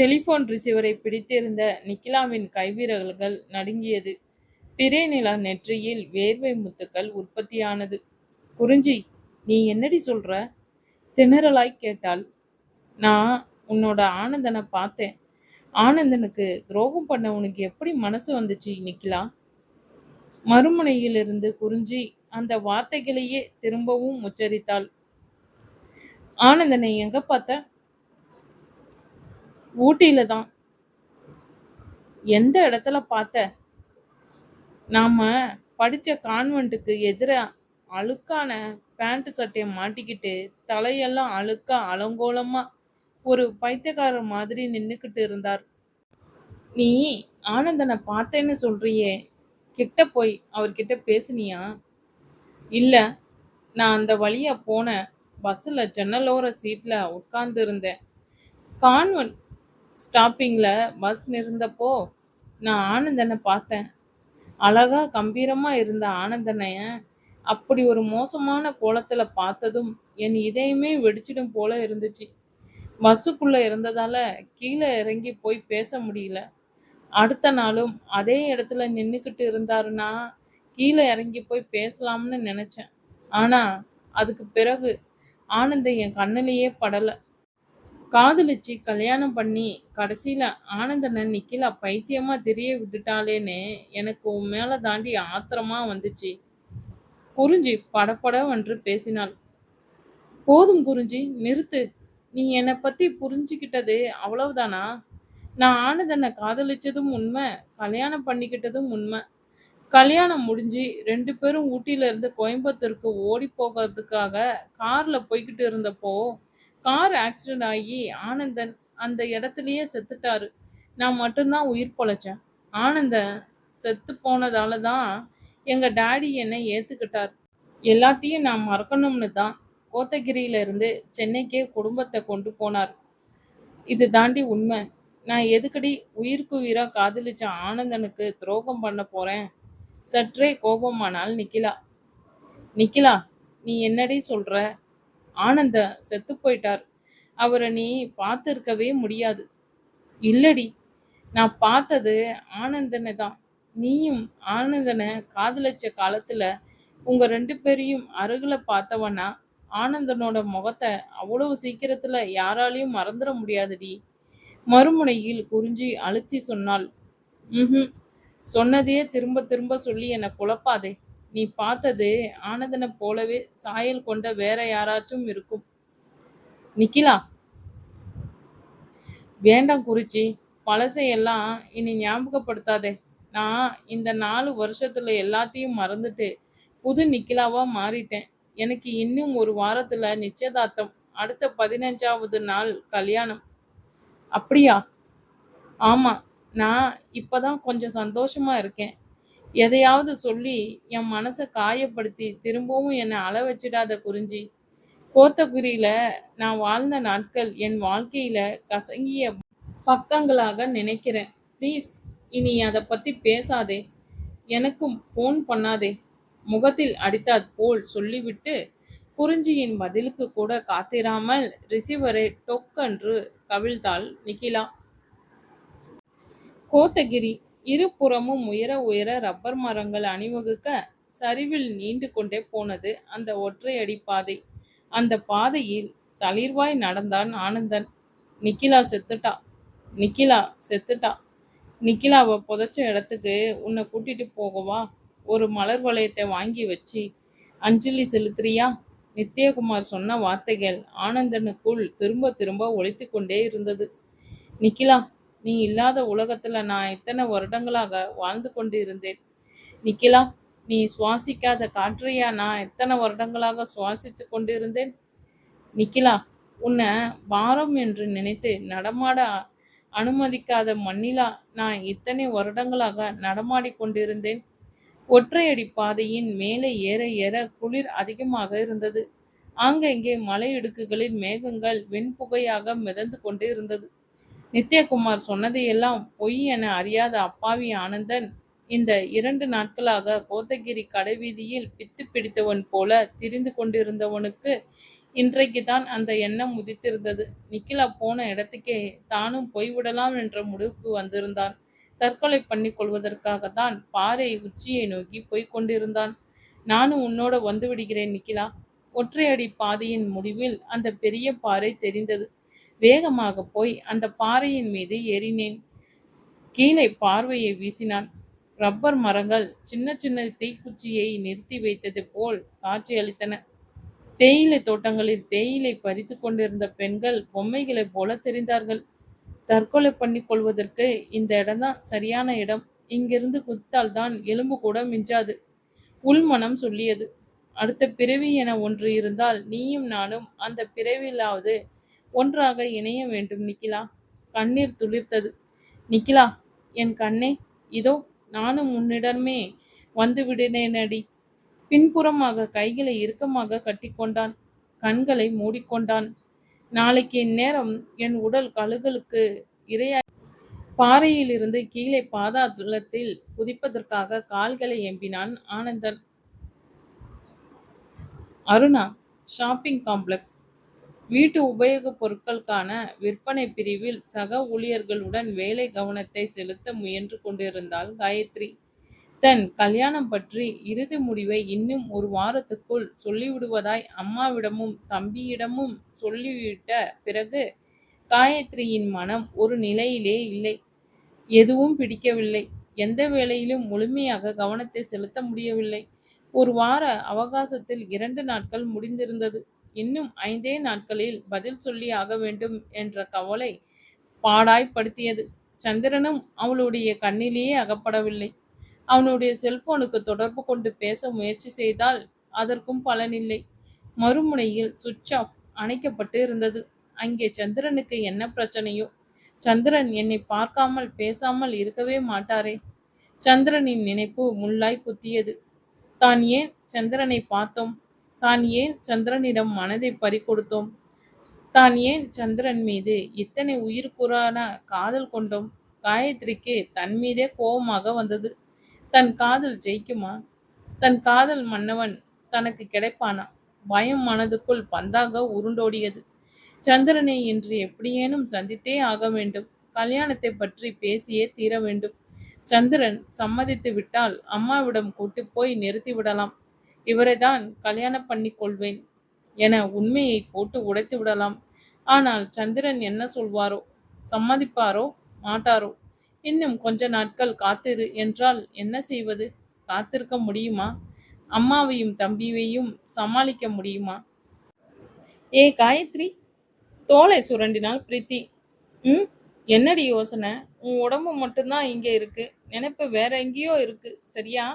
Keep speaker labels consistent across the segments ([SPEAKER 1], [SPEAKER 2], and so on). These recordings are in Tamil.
[SPEAKER 1] டெலிபோன் ரிசீவரை பிடித்திருந்த நிக்கிலாவின் கைவிரல்கள் நடுங்கியது. பிறை நிலா நெற்றியில் வேர்வை முத்துக்கள் உற்பத்தியானது. குறிஞ்சி, நீ என்னடி சொல்ற? திணறலாய் கேட்டாள். நான் உன்னோட ஆனந்தனை பார்த்தேன். ஆனந்தனுக்கு துரோகம் பண்ண உனக்கு எப்படி மனசு வந்துச்சு நிக்கிலா? மறுமுனையிலிருந்து குறிஞ்சி அந்த வார்த்தைகளையே திரும்பவும் உச்சரித்தாள். ஆனந்தனை எங்க பார்த்த? ஊட்டியில தான். எந்த இடத்துல பார்த்த? நாம படிச்ச கான்வென்ட்டுக்கு எதிராக அழுக்கான பேண்ட் சட்டையை மாட்டிக்கிட்டு தலையெல்லாம் அழுக்கா அலங்கோலமா ஒரு பைத்தியக்காரர் மாதிரி நின்றுக்கிட்டு இருந்தார். நீ ஆனந்தனை பார்த்தேன்னு சொல்றியே கிட்ட போய் அவர்கிட்ட பேசுனியா? இல்ல. நான் அந்த வழியா போன பஸ்ஸில் ஜன்னலோர சீட்ல உட்கார்ந்திருந்தேன். கான்வென்ட் ஸ்டாப்பிங்கில் பஸ் நிறுந்தப்போ நான் ஆனந்தனை பார்த்தேன். அழகா கம்பீரமாக இருந்த ஆனந்தனைய அப்படி ஒரு மோசமான கோலத்தில் பார்த்ததும் என் இதயமே வெடிச்சிடும் போல இருந்துச்சு. பஸ்ஸுக்குள்ளே இருந்ததால் கீழே இறங்கி போய் பேச முடியல. அடுத்த நாளும் அதே இடத்துல நின்றுக்கிட்டு இருந்தாருன்னா கீழே இறங்கி போய் பேசலாம்னு நினச்சேன் ஆனால் அதுக்கு பிறகு ஆனந்தன் என் கண்ணிலேயே படலை காதலிச்சு கல்யாணம் பண்ணி கடைசியில ஆனந்தனை நிக்கிலா பைத்தியமா தெரிய விட்டுட்டாளேன்னு எனக்கு உன் மேல தாண்டி ஆத்திரமா வந்துச்சு. குறிஞ்சி படப்படவென்று பேசினாள். போதும் குறிஞ்சி நிறுத்து. நீ என்னை பத்தி புரிஞ்சுக்கிட்டது அவ்வளவுதானா? நான் ஆனந்தனை காதலிச்சதும் உண்மை. கல்யாணம் பண்ணிக்கிட்டதும் உண்மை. கல்யாணம் முடிஞ்சு ரெண்டு பேரும் ஊட்டியில இருந்து கோயம்புத்தூருக்கு ஓடி போகிறதுக்காக கார்ல போய்கிட்டு இருந்தப்போ கார் ஆக்சிடென்ட் ஆகி ஆனந்தன் அந்த இடத்துலயே செத்துட்டாரு. நான் மட்டும்தான் உயிர் பொழைச்சேன். ஆனந்தன் செத்து போனதால தான் எங்க டாடி என்னை ஏத்துக்கிட்டார். எல்லாத்தையும் நான் மறக்கணும்னு தான் கோத்தகிரியில இருந்து சென்னைக்கே குடும்பத்தை கொண்டு போனார். இது தாண்டி உண்மை. நான் எதுக்குடி உயிருக்குயிரா காதலிச்ச ஆனந்தனுக்கு துரோகம் பண்ணப் போறேன்? சற்றே கோபமானால் நிக்கிலா. நிக்கிலா, நீ என்னடி சொல்ற? ஆனந்த செத்து போயிட்டார். அவரை நீ பார்த்துருக்கவே முடியாது. இல்லடி. நான் பார்த்தது ஆனந்தனை தான். நீயும் ஆனந்தனை காதலிச்ச காலத்துல உங்க ரெண்டு பேரையும் அருகில பார்த்தவனா ஆனந்தனோட முகத்தை அவ்வளவு சீக்கிரத்துல யாராலையும் மறந்துட முடியாதுடி. மறுமுனையில் குறிஞ்சி அழுத்தி சொன்னாள். ம் சொன்னதையே திரும்ப திரும்ப சொல்லி என்னை குழப்பாதே. நீ பார்த்தது ஆனந்தனைப் போலவே சாயல் கொண்ட வேற யாராச்சும் இருக்கும். நிக்கிலா. வேண்டாம் குறிச்சி. பழசையெல்லாம் இனி ஞாபகப்படுத்தாதே. நான் இந்த நாலு வருஷத்துல எல்லாத்தையும் மறந்துட்டு புது நிக்கிலாவா மாறிட்டேன். எனக்கு இன்னும் ஒரு வாரத்துல நிச்சயதார்த்தம். அடுத்த பதினஞ்சாவது நாள் கல்யாணம். அப்படியா? ஆமா. நான் இப்பதான் கொஞ்சம் சந்தோஷமா இருக்கேன். எதையாவது சொல்லி என் மனசை காயப்படுத்தி திரும்பவும் என்னை அழ வச்சிடாத குறிஞ்சி. கோத்தகிரியில் நான் வாழ்ந்த நாட்கள் என் வாழ்க்கையில கசங்கிய பக்கங்களாக நினைக்கிறேன். ப்ளீஸ் இனி அதை பத்தி பேசாதே. எனக்கும் போன் பண்ணாதே. முகத்தில் அடித்தாற் போல் சொல்லிவிட்டு குறிஞ்சியின் பதிலுக்கு கூட காத்திராமல் ரிசீவரை டொக்கென்று கவிழ்த்தாள் நிக்கிலா. கோத்தகிரி. இருபுறமும் உயர உயர ரப்பர் மரங்கள் அணிவகுக்க சரிவில் நீண்டு கொண்டே போனது அந்த ஒற்றையடி பாதை. அந்த பாதையில் தளிர்வாய் நடந்தான் ஆனந்தன். நிக்கிலா செத்துட்டா. நிக்கிலா செத்துட்டா. நிக்கிலாவை புதைச்ச இடத்துக்கு உன்னை கூட்டிட்டு போகவா? ஒரு மலர் வளையத்தை வாங்கி வச்சு அஞ்சலி செலுத்துறியா? நித்யகுமார் சொன்ன வார்த்தைகள் ஆனந்தனுக்குள் திரும்ப திரும்ப ஒழித்து கொண்டே இருந்தது. நிக்கிலா. நீ இல்லாத உலகத்துல நான் இத்தனை வருடங்களாக வாழ்ந்து கொண்டிருந்தேன். நிக்கிலா. நீ சுவாசிக்காத காற்றையா நான் எத்தனை வருடங்களாக சுவாசித்து கொண்டிருந்தேன்? நிக்கிலா. உன்னை பாரம் என்று நினைத்து நடமாட அனுமதிக்காத மண்ணிலா நான் இத்தனை வருடங்களாக நடமாடி கொண்டிருந்தேன்? ஒற்றையடி பாதையின் மேலே ஏற ஏற குளிர் அதிகமாக இருந்தது. ஆங்கங்கே மலையிடுக்குகளில் மேகங்கள் வெண்புகையாக மிதந்து கொண்டிருந்தது. நித்யகுமார் சொன்னதையெல்லாம் பொய் என அறியாத அப்பாவி ஆனந்தன் இந்த இரண்டு நாட்களாக கோத்தகிரி கடைவீதியில் பித்து பிடித்தவன் போல திரிந்து கொண்டிருந்தவனுக்கு இன்றைக்கு தான் அந்த எண்ணம் உதித்திருந்தது. நிக்கிலா போன இடத்துக்கே தானும் போய்விடலாம் என்ற முடிவுக்கு வந்திருந்தான். தற்கொலை பண்ணி கொள்வதற்காகத்தான் பாறை உச்சியை நோக்கி போய்க் கொண்டிருந்தான். நானும் உன்னோட வந்து விடுகிறேன் நிக்கிலா. ஒற்றையடி பாதையின் முடிவில் அந்த பெரிய பாறை தெரிந்தது. வேகமாக போய் அந்த பாறையின் மீது ஏறினேன். கீழே பார்வையை வீசினான். ரப்பர் மரங்கள் சின்ன சின்ன தீக்குச்சியை நிறுத்தி வைத்தது போல் காட்சியளித்தன தேயிலை தோட்டங்களில் தேயிலை பறித்து கொண்டிருந்த பெண்கள் பொம்மைகளைப் போல தெரிந்தார்கள். தற்கொலை பண்ணி கொள்வதற்கு இந்த இடம்தான் சரியான இடம். இங்கிருந்து குத்தால் தான் எலும்பு கூட மிஞ்சாது. உள்மனம் சொல்லியது. அடுத்த பிறவி என ஒன்று இருந்தால் நீயும் நானும் அந்த பிறவியிலாவது ஒன்றாக இணைய வேண்டும் நிக்கிலா. கண்ணீர் துளிர்த்தது. நிக்கிலா என் கண்ணே இதோ நானும் உன்னிடமே வந்து விடினேனடி. பின்புறமாக கைகளை இறுக்கமாக கட்டிக்கொண்டான் கண்களை மூடிக்கொண்டான் நாளைக்கு இந்நேரம் என் உடல் கழுகளுக்கு இரையா பாறையிலிருந்து கீழே பாதாளத்தில் குதிப்பதற்காக கால்களை எம்பினான் ஆனந்தன். Aruna shopping complex. வீட்டு உபயோகப் பொருட்களுக்கான விற்பனை பிரிவில் சக ஊழியர்களுடன் வேலை கவனத்தை செலுத்த முயன்று கொண்டிருந்தாள் காயத்ரி. தன் கல்யாணம் பற்றி இறுதி முடிவை இன்னும் ஒரு வாரத்துக்குள் சொல்லிவிடுவதாய் அம்மாவிடமும் தம்பியிடமும் சொல்லிவிட்ட பிறகு காயத்ரியின் மனம் ஒரு நிலையிலே இல்லை. எதுவும் பிடிக்கவில்லை. எந்த வேலையிலும் முழுமையாக கவனத்தை செலுத்த முடியவில்லை. ஒரு வார அவகாசத்தில் இரண்டு நாட்கள் முடிந்திருந்தது. இன்னும் ஐந்தே நாட்களில் பதில் சொல்லி ஆக வேண்டும் என்ற கவலை பாடாய்ப்படுத்தியது. சந்திரனும் அவளுடைய கண்ணிலேயே அகப்படவில்லை. அவனுடைய செல்போனுக்கு தொடர்பு கொண்டு பேச முயற்சி செய்தால் அதற்கும் பலனில்லை. மறுமுனையில் சுவிட்ச் ஆஃப் அணைக்கப்பட்டு இருந்தது. அங்கே சந்திரனுக்கு என்ன பிரச்சனையோ? சந்திரன் என்னை பார்க்காமல் பேசாமல் இருக்கவே மாட்டாரே. சந்திரனின் நினைப்பு முள்ளாய் குத்தியது. தான் ஏன் சந்திரனை பார்த்தோம்? தான் ஏன் சந்திரனிடம் மனதை பறிகொடுத்தோம்? தான் ஏன் சந்திரன் மீது இத்தனை உயிர்க்குறான காதல் கொண்டோம்? காயத்ரிக்கு தன் மீதே கோபமாக வந்தது. தன் காதல் ஜெயிக்குமா? தன் காதல் மன்னவன் தனக்கு கிடைப்பானா? பயம் மனதுக்குள் பந்தாக உருண்டோடியது. சந்திரனை இன்று எப்படியேனும் சந்தித்தே ஆக வேண்டும். கல்யாணத்தை பற்றி பேசியே தீர வேண்டும். சந்திரன் சம்மதித்து விட்டால் அம்மாவிடம் கூட்டி போய் நிறுத்தி விடலாம் இவரை தான் கல்யாணம் பண்ணி கொள்வேன் என உண்மையை போட்டு உடைத்து விடலாம். ஆனால் சந்திரன் என்ன சொல்வாரோ? சம்மதிப்பாரோ? மாட்டாரோ? இன்னும் கொஞ்ச நாட்கள் காத்திரு என்றால் என்ன செய்வது? காத்திருக்க முடியுமா? அம்மாவையும் தம்பியையும் சமாளிக்க முடியுமா? ஏ காயத்ரி தோலை சுரண்டினாள் பிரீத்தி. ம் என்னடி யோசனை? உன் உடம்பு மட்டும்தான் இங்கே இருக்கு. நினைப்பு வேற எங்கேயோ இருக்கு. சரியா?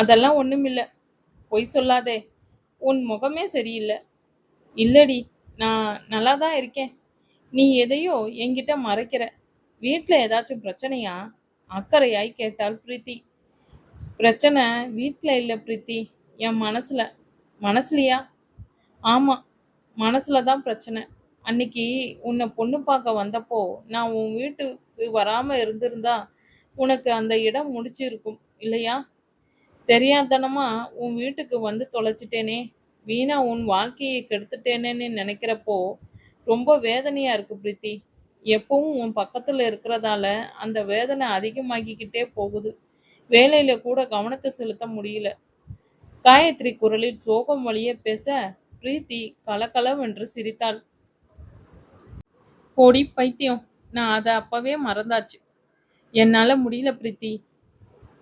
[SPEAKER 1] அதெல்லாம் ஒண்ணுமில்ல. பொய் சொல்லாதே. உன் முகமே சரியில்லை. இல்லடி நான் நல்லா தான் இருக்கேன். நீ எதையோ என்கிட்ட மறைக்கிற. வீட்டில் ஏதாச்சும் பிரச்சனையா? அக்கறையாய் கேட்டாள் பிரீத்தி. பிரச்சனை வீட்டில் இல்லை பிரீத்தி என் மனசில். மனசுலையா? ஆமாம் மனசில் தான் பிரச்சனை. அன்னைக்கு உன்னை பொண்ணு பார்க்க வந்தப்போ நான் உன் வீட்டுக்கு வராமல் இருந்திருந்தா உனக்கு அந்த இடம் முடிச்சிருக்கும் இல்லையா? தெரியாதனமா உன் வீட்டுக்கு வந்து தொலைச்சிட்டேனே. வீணா உன் வாழ்க்கையை கெடுத்துட்டேனேன்னு நினைக்கிறப்போ ரொம்ப வேதனையா இருக்கு பிரீத்தி. எப்பவும் உன் பக்கத்துல இருக்கிறதால அந்த வேதனை அதிகமாகிக்கிட்டே போகுது. வேலையில கூட கவனத்தை செலுத்த முடியல. காயத்ரி குரலில் சோகம் வழியே பேச பிரீத்தி கலகலவென்று சிரித்தாள். போடி பைத்தியம் நான் அதை அப்பவே மறந்தாச்சு. என்னால முடியல பிரீத்தி.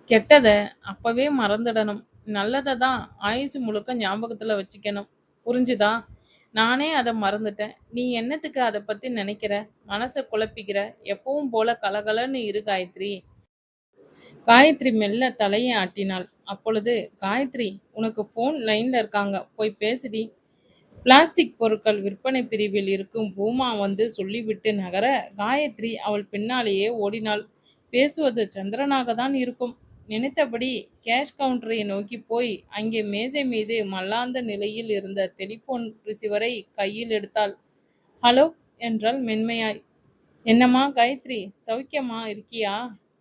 [SPEAKER 1] கெட்டதை அப்பவே மறந்துடணும். நல்லதை தான் ஆயுசு முழுக்க ஞாபகத்துல வச்சுக்கணும். புரிஞ்சுதா? நானே அதை மறந்துட்டேன். நீ என்னத்துக்கு அதை பத்தி நினைக்கிற? மனசை குழப்பிக்கிற? எப்பவும் போல கலகலன்னு இரு காயத்ரி. காயத்ரி மெல்ல தலையை ஆட்டினாள். அப்பொழுது காயத்ரி உனக்கு ஃபோன் லைன்ல இருக்காங்க. போய் பேசுடி. பிளாஸ்டிக் பொருட்கள் விற்பனை பிரிவில் இருக்கும் பூமா வந்து சொல்லிவிட்டு நகர காயத்ரி அவள் பின்னாலேயே ஓடினாள். பேசுவது சந்திரனாக தான் இருக்கும். நினைத்தபடி கேஷ் கவுண்டரை நோக்கி போய் அங்கே மேஜை மீது மல்லாந்த நிலையில் இருந்த டெலிபோன் ரிசீவரை கையில் எடுத்தாள். ஹலோ என்றால் மென்மையாய். என்னம்மா காயத்ரி சௌக்கியமா இருக்கியா?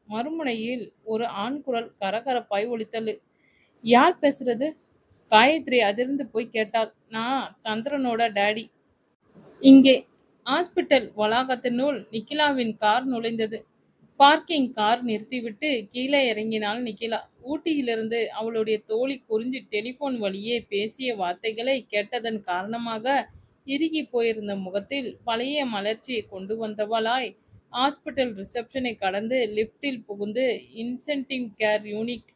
[SPEAKER 1] மறுமுனையில் ஒரு ஆண் குரல் கரகரப்பாய் ஒலித்தது யார் பேசுறது? காயத்ரி அதிர்ந்து போய் கேட்டாள். நான் சந்திரனோட டேடி. இங்கே ஹாஸ்பிட்டல் வளாகத்தினுள் நிக்கிலாவின் கார் நுழைந்தது. பார்க்கிங் கார் நிறுத்திவிட்டு கீழே இறங்கினாள் நிக்கிலா ஊட்டியிலிருந்து அவளுடைய தோழி குறிஞ்சி டெலிபோன் வழியே பேசிய வார்த்தைகளை கேட்டதன் காரணமாக இறுகி போயிருந்த முகத்தில் பழைய மலர்ச்சியை கொண்டு வந்தவளாய் ஹாஸ்பிட்டல் ரிசப்ஷனை கடந்து லிப்டில் புகுந்து இன்சென்டிவ் கேர் யூனிட்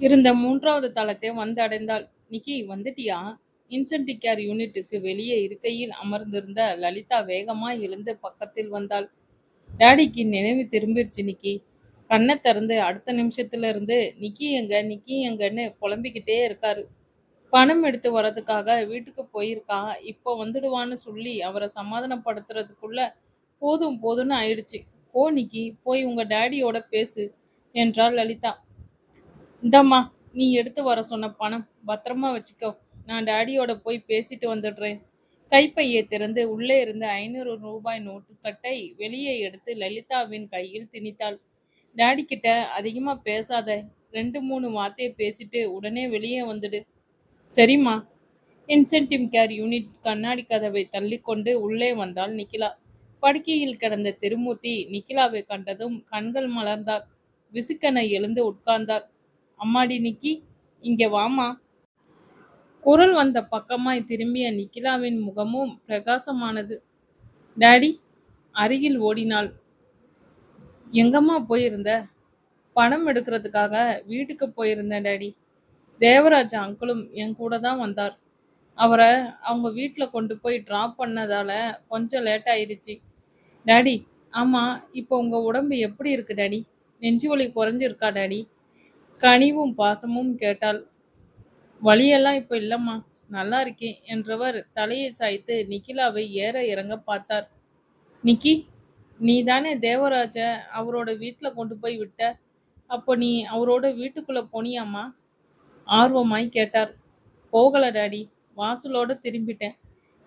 [SPEAKER 1] இருந்த மூன்றாவது தளத்தை வந்தடைந்தாள். நிக்கி வந்துட்டியா? இன்சென்டிவ் கேர் யூனிட்டுக்கு வெளியே இருக்கையில் அமர்ந்திருந்த லலிதா வேகமாய் எழுந்து பக்கத்தில் வந்தாள். டாடிக்கு நினைவு திரும்பிருச்சு நிக்கி. கண்ணை திறந்து அடுத்த நிமிஷத்துல இருந்து நிக்கி எங்க நிக்கி எங்கன்னு புலம்பிக்கிட்டே இருக்காரு. பணம் எடுத்து வர்றதுக்காக வீட்டுக்கு போயிருக்கா இப்போ வந்துடுவான்னு சொல்லி அவரை சமாதானப்படுத்துறதுக்குள்ள போதும் போதும்னு ஆயிடுச்சு. போ நிக்கி போய் உங்க டேடியோட பேசு என்றாள் லலிதா. இந்தாம்மா நீ எடுத்து வர சொன்ன பணம் பத்திரமா வச்சுக்கோ. நான் டேடியோட போய் பேசிட்டு வந்துடுறேன். கைப்பையை திறந்து உள்ளே இருந்த ஐநூறு ரூபாய் நோட்டுக்கட்டை வெளியே எடுத்து லலிதாவின் கையில் திணித்தாள். டாடி கிட்ட அதிகமா பேசாத. ரெண்டு மூணு வார்த்தையை பேசிட்டு உடனே வெளியே வந்துடு. சரிம்மா. இன்சென்டிவ் கேர் யூனிட் கண்ணாடி கதவை தள்ளிக்கொண்டு உள்ளே வந்தாள் நிக்கிலா. படுக்கையில் கிடந்த திருமூர்த்தி நிக்கிலாவை கண்டதும் கண்கள் மலர்ந்தார் விசுக்கனை எழுந்து உட்கார்ந்தார் அம்மாடி நிக்கி இங்கே வாமா குரல் வந்த பக்கமாய் திரும்பிய நிக்கிலாவின் முகமும் பிரகாசமானது. டாடி அருகில் ஓடினாள். எங்கம்மா போயிருந்த? பணம் எடுக்கிறதுக்காக வீட்டுக்கு போயிருந்தேன் டாடி. தேவராஜ் அங்கிளும் என் கூட தான் வந்தார். அவரை அவங்க வீட்டில் கொண்டு போய் ட்ராப் பண்ணதால கொஞ்சம் லேட் ஆயிடுச்சு டாடி ஆமாம் இப்போ உங்கள் உடம்பு எப்படி இருக்கு டாடி? நெஞ்சு வலி குறைஞ்சிருக்கா டாடி? கனிவும் பாசமும் கேட்டாள். வழியெல்லாம் இப்போ இல்லைம்மா. நல்லா இருக்கேன் என்றவர் தலையை சாய்த்து நிக்கிலாவை ஏற இறங்க பார்த்தார். நிக்கி நீ தானே தேவராஜ அவரோட வீட்டில் கொண்டு போய் விட்ட. அப்போ நீ அவரோட வீட்டுக்குள்ளே போனியாம்மா? ஆர்வமாய் கேட்டார். போகல டாடி வாசலோட திரும்பிட்டேன்.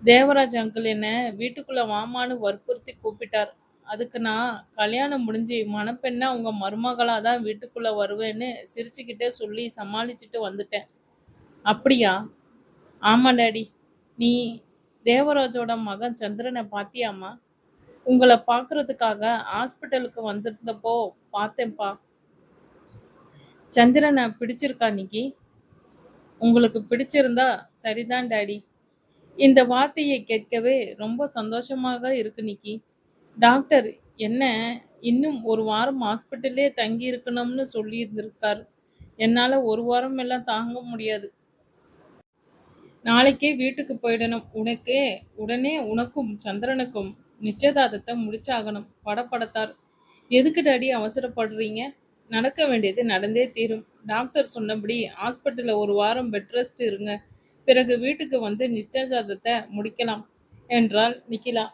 [SPEAKER 1] தேவராஜ் அங்கிள் என்ன வீட்டுக்குள்ளே வாமான்னு வற்புறுத்தி கூப்பிட்டார். அதுக்கு நான் கல்யாணம் முடிஞ்சு மணப்பெண்ணா உங்கள் மருமகளாக தான் வீட்டுக்குள்ளே வருவேன்னு சிரிச்சுக்கிட்டே சொல்லி சமாளிச்சுட்டு வந்துட்டேன். அப்படியா? ஆமா டாடி. நீ தேவராஜோட மகன் சந்திரனை பாத்தியாமா உங்களை பார்க்கறதுக்காக ஹாஸ்பிட்டலுக்கு வந்திருந்தப்போ பார்த்தேன்ப்பா சந்திரனை பிடிச்சிருக்கா நிக்கி? உங்களுக்கு பிடிச்சிருந்தா சரிதான் டாடி. இந்த வார்த்தையை கேட்கவே ரொம்ப சந்தோஷமாக இருக்கு நிக்கி. டாக்டர் என்ன இன்னும் ஒரு வாரம் ஹாஸ்பிட்டல்லே தங்கி இருக்கணும்னு சொல்லியிருந்திருக்கார். என்னால் ஒரு வாரம் எல்லாம் தாங்க முடியாது. நாளைக்கே வீட்டுக்கு போயிடணும். உனக்கே உடனே உனக்கும் சந்திரனுக்கும் நிச்சயதார்த்தத்தை முடிச்சாகணும். படப்படத்தார். எதுக்கு டாடி அவசரப்படுறீங்க? நடக்க வேண்டியது நடந்தே தீரும். டாக்டர் சொன்னபடி ஹாஸ்பிட்டலில் ஒரு வாரம் பெட் ரெஸ்ட் இருங்க. பிறகு வீட்டுக்கு வந்து நிச்சயதார்த்தத்தை முடிக்கலாம் என்றாள் நிக்கிலா.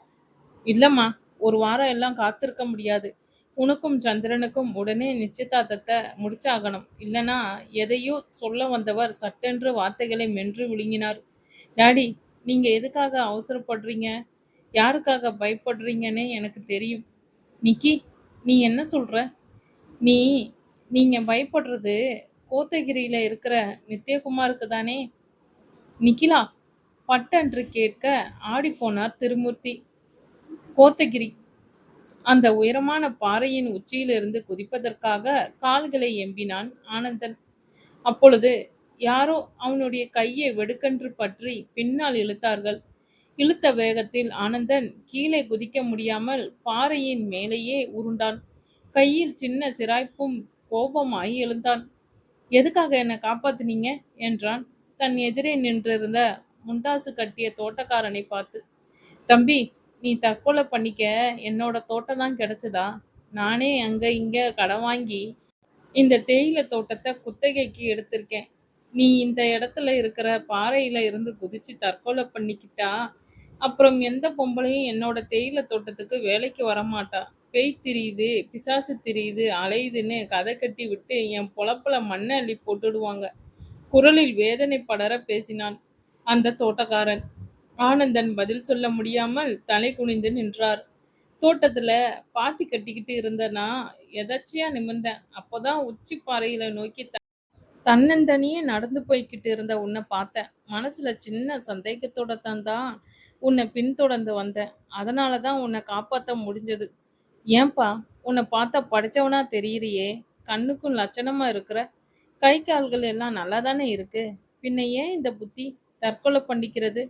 [SPEAKER 1] இல்லைம்மா ஒரு வாரம் எல்லாம் காத்திருக்க முடியாது. உனக்கும் சந்திரனுக்கும் உடனே நிச்சயதார்த்தத்தை முடிச்சாகணும். இல்லனா எதையோ சொல்ல வந்தவர் சட்டென்று வார்த்தைகளை மென்று விழுங்கினார். டாடி நீங்க எதுக்காக அவசரப்படுறீங்க? யாருக்காக பயப்படுறீங்கன்னு எனக்கு தெரியும். நிக்கி நீ என்ன சொல்ற? நீ நீங்க பயப்படுறது கோத்தகிரியில இருக்கிற நித்யகுமாருக்கு தானே? நிக்கிலா பட்டென்று கேட்க ஆடிப்போனார் திருமூர்த்தி. கோத்தகிரி அந்த உயரமான பாறையின் உச்சியிலிருந்து குதிப்பதற்காக கால்களை எம்பினான் ஆனந்தன். அப்பொழுது யாரோ அவனுடைய கையை வெடுக்கென்று பற்றி பின்னால் இழுத்தார்கள். இழுத்த வேகத்தில் ஆனந்தன் கீழே குதிக்க முடியாமல் பாறையின் மேலேயே உருண்டான். கையில் சின்ன சிராய்ப்பும் கோபமாய் எழுந்தான். எதுக்காக என்னை காப்பாத்துனீங்க? என்றான். தன் எதிரே நின்றிருந்த முண்டாசு கட்டிய தோட்டக்காரனை பார்த்து தம்பி நீ தற்கொலை பண்ணிக்க என்னோட தோட்டம் தான் கிடைச்சதா? நானே அங்க இங்க கடன் வாங்கி இந்த தேயிலை தோட்டத்தை குத்தகைக்கு எடுத்திருக்கேன். நீ இந்த இடத்துல இருக்கிற பாறையில இருந்து குதிச்சு தற்கொலை பண்ணிக்கிட்டா அப்புறம் எந்த பொம்பளையும் என்னோட தேயிலை தோட்டத்துக்கு வேலைக்கு வரமாட்டா? பேய் திரியுது பிசாசு திரியுது அலையுதுன்னு கதை கட்டி விட்டு என் பொழப்புல மண்ணை அள்ளி போட்டுடுவாங்க. குரலில் வேதனை படர பேசினான் அந்த தோட்டக்காரன். ஆனந்தன் பதில் சொல்ல முடியாமல் தலை குனிந்து நின்றார். தோட்டத்துல பாத்தி கட்டிக்கிட்டு இருந்தனா எதாச்சியா நிமிர்ந்தேன். அப்போதான் உச்சி பாறையில நோக்கி தன்னந்தனியே நடந்து போய்க்கிட்டு இருந்த உன்னை பார்த்தேன். மனசுல சின்ன சந்தேகத்தோட தான் தான் உன்னை பின்தொடர்ந்து வந்தேன். அதனால தான் உன்னை காப்பாற்ற முடிஞ்சது. ஏன்பா உன்னை பார்த்தா படிச்சவனா தெரியுறியே. கண்ணுக்கும் லட்சணமா இருக்கிற. கை கால்கள் எல்லாம் நல்லா தானே இருக்கு. பின்ன ஏன் இந்த புத்தி தற்கொலை பண்ணிக்கிறது?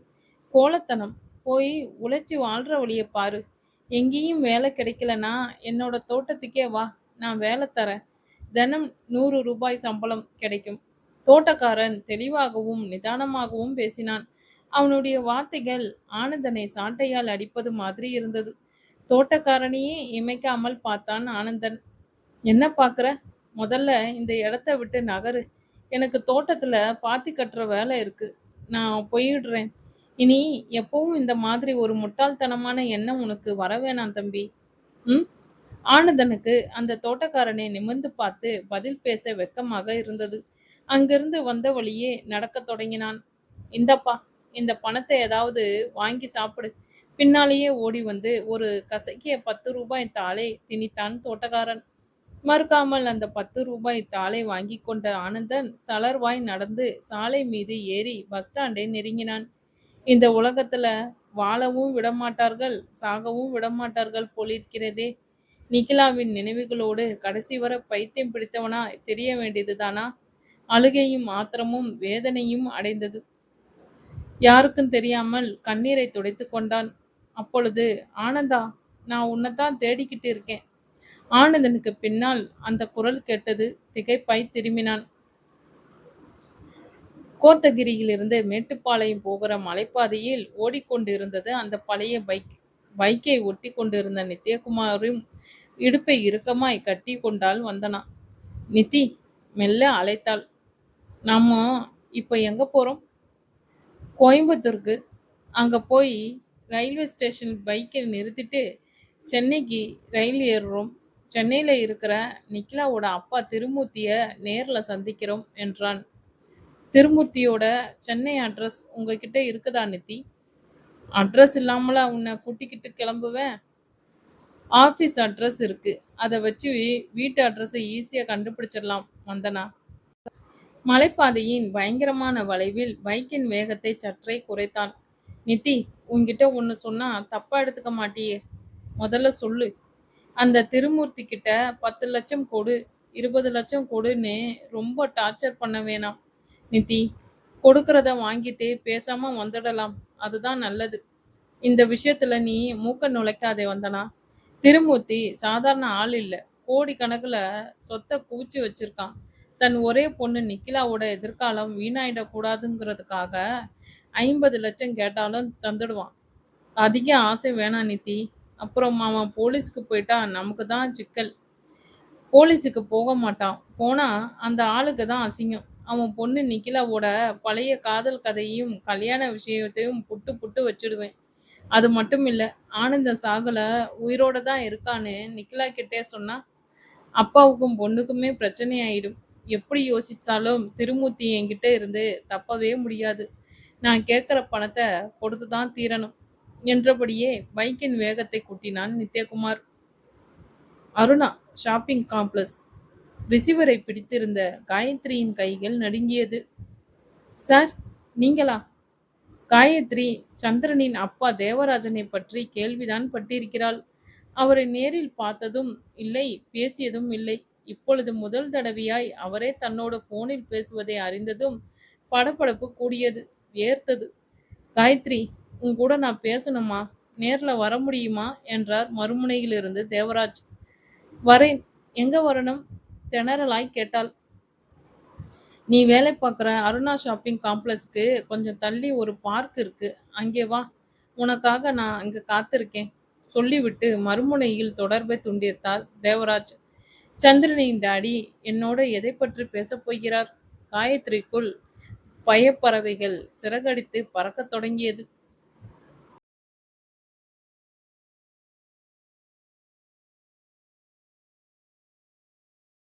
[SPEAKER 1] கோலத்தனம். போய் உழைச்சி வாழ்ற வழியை பாரு. எங்கேயும் வேலை கிடைக்கலனா என்னோட தோட்டத்துக்கே வா நான் வேலை தரேன் தினம் நூறு ரூபாய் சம்பளம் கிடைக்கும். தோட்டக்காரன் தெளிவாகவும் நிதானமாகவும் பேசினான். அவனுடைய வார்த்தைகள் ஆனந்தனை சாட்டையால் அடிப்பது மாதிரி இருந்தது. தோட்டக்காரனையே இமைக்காமல் பார்த்தான் ஆனந்தன். என்ன பார்க்குற? முதல்ல இந்த இடத்த விட்டு நகரு. எனக்கு தோட்டத்தில் பாத்தி கட்டுற வேலை இருக்கு. நான் போயிடுறேன். இனி எப்பவும் இந்த மாதிரி ஒரு முட்டாள்தனமான எண்ணம் உனக்கு வர வேணாம் தம்பி. ம்? ஆனந்தனுக்கு அந்த தோட்டக்காரனை நிமிர்ந்து பார்த்து பதில் பேச வெக்கமாக இருந்தது. அங்கிருந்து வந்த வழியே நடக்கத் தொடங்கினான். இந்தப்பா இந்த பணத்தை ஏதாவது வாங்கி சாப்பிடு. பின்னாலேயே ஓடி வந்து ஒரு கசக்கிய பத்து ரூபாய் தாளை திணித்தான் தோட்டக்காரன். மறுக்காமல் அந்த பத்து ரூபாய் தாளை வாங்கி கொண்ட ஆனந்தன் தளர்வாய் நடந்து சாலை மீது ஏறி பஸ் ஸ்டாண்டை நெருங்கினான். இந்த உலகத்துல வாழவும் விடமாட்டார்கள் சாகவும் விடமாட்டார்கள் போலிருக்கிறதே. நிகிலாவின் நினைவுகளோடு கடைசி வரை பைத்தியம் பிடித்தவனா தெரிய வேண்டியதுதானா? அழுகையும் ஆத்திரமும் வேதனையும் அடைந்தது. யாருக்கும் தெரியாமல் கண்ணீரை துடைத்து கொண்டான். அப்பொழுது ஆனந்தா நான் உன்னைத்தான் தேடிக்கிட்டு இருக்கேன். ஆனந்தனுக்கு பின்னால் அந்த குரல் கேட்டது திகைப்பாய் திரும்பினான். கோத்தகிரியிலிருந்து மேட்டுப்பாளையம் போகிற மலைப்பாதையில் ஓடிக்கொண்டிருந்தது. அந்த பழைய பைக் பைக்கை ஒட்டி கொண்டிருந்த நித்யகுமாரும் இடுப்பை இறுக்கமாய் கட்டி கொண்டால் வந்தனா. நித்தி மெல்ல அழைத்தாள். நம்ம இப்போ எங்கே போகிறோம் கோயம்புத்தூருக்கு. அங்கே போய் ரயில்வே ஸ்டேஷன் பைக்கை நிறுத்திட்டு சென்னைக்கு ரயில் ஏறுறோம். சென்னையில் இருக்கிற நிக்கிலாவோட அப்பா திருமூர்த்தியை நேரில் சந்திக்கிறோம் என்றான். திருமூர்த்தியோட சென்னை அட்ரஸ் உங்ககிட்ட இருக்குதா நித்தி? அட்ரஸ் இல்லாமல் உன்னை கூட்டிக்கிட்டு கிளம்புவேன் ஆஃபீஸ் அட்ரஸ் இருக்கு. அதை வச்சு வீட்டு அட்ரஸை ஈஸியாக கண்டுபிடிச்சிடலாம் வந்தனா மலைப்பாதையின் பயங்கரமான வளைவில் பைக்கின் வேகத்தை சற்றே குறைத்தான். நித்தி உன்கிட்ட ஒன்று சொன்னால் தப்பாக எடுத்துக்க மாட்டியே. முதல்ல சொல்லு. அந்த திருமூர்த்தி கிட்ட பத்து லட்சம் கொடு இருபது லட்சம் கொடுன்னு ரொம்ப டார்ச்சர் பண்ண வேணாம். நித்தி கொடுக்கறத வாங்கிட்டு பேசாம வந்துடலாம். அதுதான் நல்லது. இந்த விஷயத்துல நீ மூக்க நுழைக்காதே வந்தனா. திருமூர்த்தி சாதாரண ஆள் இல்லை. கோடி கணக்குல சொத்தை குவிச்சு வச்சிருக்கான். தன் ஒரே பொண்ணு நிக்கிலாவோட எதிர்காலம் வீணாயிடக்கூடாதுங்கிறதுக்காக ஐம்பது லட்சம் கேட்டாலும் தந்துடுவான். அதிக ஆசை வேணாம் நித்தி அப்புறம் அவன் போலீஸ்க்கு போயிட்டா நமக்கு தான் சிக்கல். போலீஸுக்கு போக மாட்டான். போனா அந்த ஆளுக்கு தான் அசிங்கம். அவன் பொண்ணு நிக்கிலாவோட பழைய காதல் கதையும் கல்யாண விஷயத்தையும் புட்டு புட்டு வச்சிடுவேன். அது மட்டும் இல்லை ஆனந்தம் சாகல உயிரோட தான் இருக்கான்னு நிக்கிலா கிட்டே சொன்னா அப்பாவுக்கும் பொண்ணுக்குமே பிரச்சனை ஆயிடும் எப்படி யோசிச்சாலும் திருமூர்த்தி என்கிட்ட இருந்து தப்பவே முடியாது. நான் கேட்குற பணத்தை கொடுத்து தான் தீரணும் என்றபடியே பைக்கின் வேகத்தை கூட்டினான் நித்யகுமார். அருணா ஷாப்பிங் காம்ப்ளெக்ஸ் ரிசீவரை பிடித்திருந்த காயத்ரியின் கைகள் நடுங்கியது. சார் நீங்களா? காயத்ரி சந்திரனின் அப்பா தேவராஜனை பற்றி கேள்விதான் பட்டிருக்கிறாள். அவரை நேரில் பார்த்ததும் இல்லை பேசியதும் இல்லை. இப்பொழுது முதல் தடவையாய் அவரே தன்னோட போனில் பேசுவதை அறிந்ததும் படபடப்பு கூடியது வேர்த்தது காயத்ரி உன் கூட நான் பேசணுமா? நேர்ல வர முடியுமா? என்றார் மறுமுனையிலிருந்து தேவராஜ். வரேன். எங்க வரணும்? திணறலாய் கேட்டாள். நீ வேலை பார்க்குற அருணா ஷாப்பிங் காம்ப்ளெக்ஸ்க்கு கொஞ்சம் தள்ளி ஒரு பார்க் இருக்கு. அங்கே வா. உனக்காக நான் அங்கே காத்திருக்கேன். சொல்லிவிட்டு மறுமுனையில் தொடர்பை துண்டித்தார் தேவராஜ். சந்திரனின் டாடி என்னோட எதை பற்றி பேசப் போகிறார்? காயத்ரிக்குள் பயப்பறவைகள் சிறகடித்து பறக்கத் தொடங்கியது.